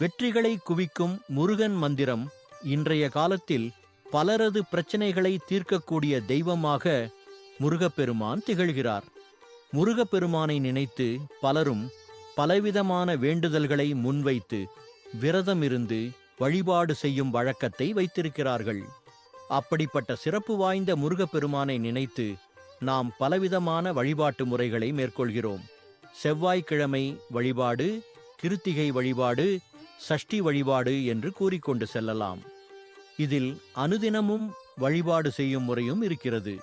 வெற்றிகளை குவிக்கும் முருகன் மந்திரம் இன்றைய காலத்தில் பலரது பிரச்சனைகளை தீர்க்கக்கூடிய தெய்வமாக முருகப்பெருமான் திகழ்கிறார். முருகப்பெருமானை நினைத்து பலரும் பலவிதமான வேண்டுதல்களை முன்வைத்து விரதம் இருந்து வழிபாடு செய்யும் வழக்கத்தை வைத்திருக்கிறார்கள். அப்படிப்பட்ட சிறப்பு வாய்ந்த முருகப்பெருமானை நினைத்து நாம் பலவிதமான வழிபாட்டு முறைகளை மேற்கொள்கிறோம். செவ்வாய்க்கிழமை வழிபாடு கிருத்திகை வழிபாடு சஷ்டி வழிபாடு என்று கூறிக்கொண்டு செல்லலாம். இதில் அனுதினமும் வழிபாடு செய்யும் முறையும் இருக்கிறது.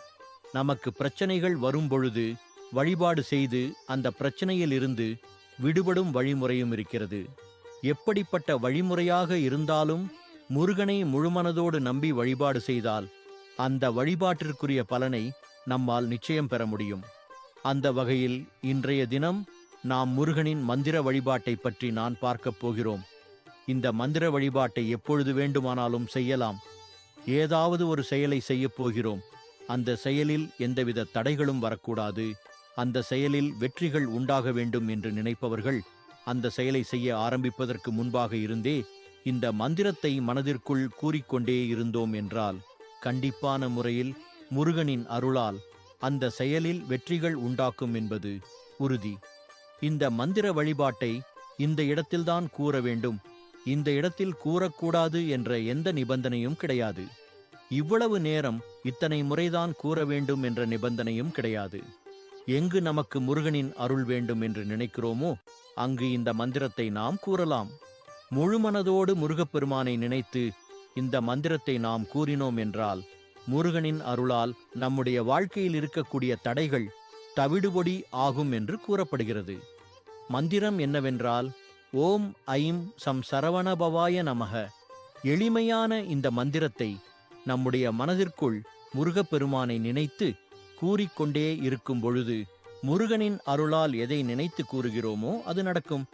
நமக்கு பிரச்சனைகள் வரும்பொழுது வழிபாடு செய்து அந்த பிரச்சனையிலிருந்து விடுபடும் வழிமுறையும் இருக்கிறது. எப்படிப்பட்ட வழிமுறையாக இருந்தாலும் முருகனை முழுமனதோடு நம்பி வழிபாடு செய்தால் அந்த வழிபாட்டிற்குரிய பலனை நம்மால் நிச்சயம் பெற முடியும். அந்த வகையில் இன்றைய தினம் நாம் முருகனின் மந்திர வழிபாட்டை பற்றி நான் பார்க்கப் போகிறோம். இந்த மந்திர வழிபாட்டை எப்பொழுது வேண்டுமானாலும் செய்யலாம். ஏதாவது ஒரு செயலை செய்யப் போகிறோம். அந்த செயலில் எந்தவித தடைகளும் வரக்கூடாது. அந்த செயலில் வெற்றிகள் உண்டாக வேண்டும் என்று நினைப்பவர்கள் அந்த செயலை செய்ய ஆரம்பிப்பதற்கு முன்பாக இருந்தே இந்த மந்திரத்தை மனதிற்குள் கூறிக்கொண்டே இருந்தோம் என்றால் கண்டிப்பான முறையில் முருகனின் அருளால் அந்த செயலில் வெற்றிகள் உண்டாக்கும் என்பது உறுதி. இந்த மந்திர வழிபாட்டை இந்த இடத்தில்தான் கூற வேண்டும். இந்த இடத்தில் கூறக்கூடாது என்ற எந்த நிபந்தனையும் கிடையாது. இவ்வளவு நேரம் இத்தனை முறைதான் கூற வேண்டும் என்ற நிபந்தனையும் கிடையாது. எங்கு நமக்கு முருகனின் அருள் வேண்டும் என்று நினைக்கிறோமோ அங்கு இந்த மந்திரத்தை நாம் கூறலாம். முழுமனதோடு முருகப்பெருமானை நினைத்து இந்த மந்திரத்தை நாம் கூறினோம் என்றால் முருகனின் அருளால் நம்முடைய வாழ்க்கையில் இருக்கக்கூடிய தடைகள் தவிடுபொடி ஆகும் என்று கூறப்படுகிறது. மந்திரம் என்னவென்றால் ஓம் ஐம் சம் சரவணபவாய நமக. எளிமையான இந்த மந்திரத்தை நம்முடைய மனதிற்குள் முருகப்பெருமானை நினைத்து கூறிக்கொண்டே இருக்கும் பொழுது முருகனின் அருளால் எதை நினைத்து கூறுகிறோமோ அது நடக்கும்.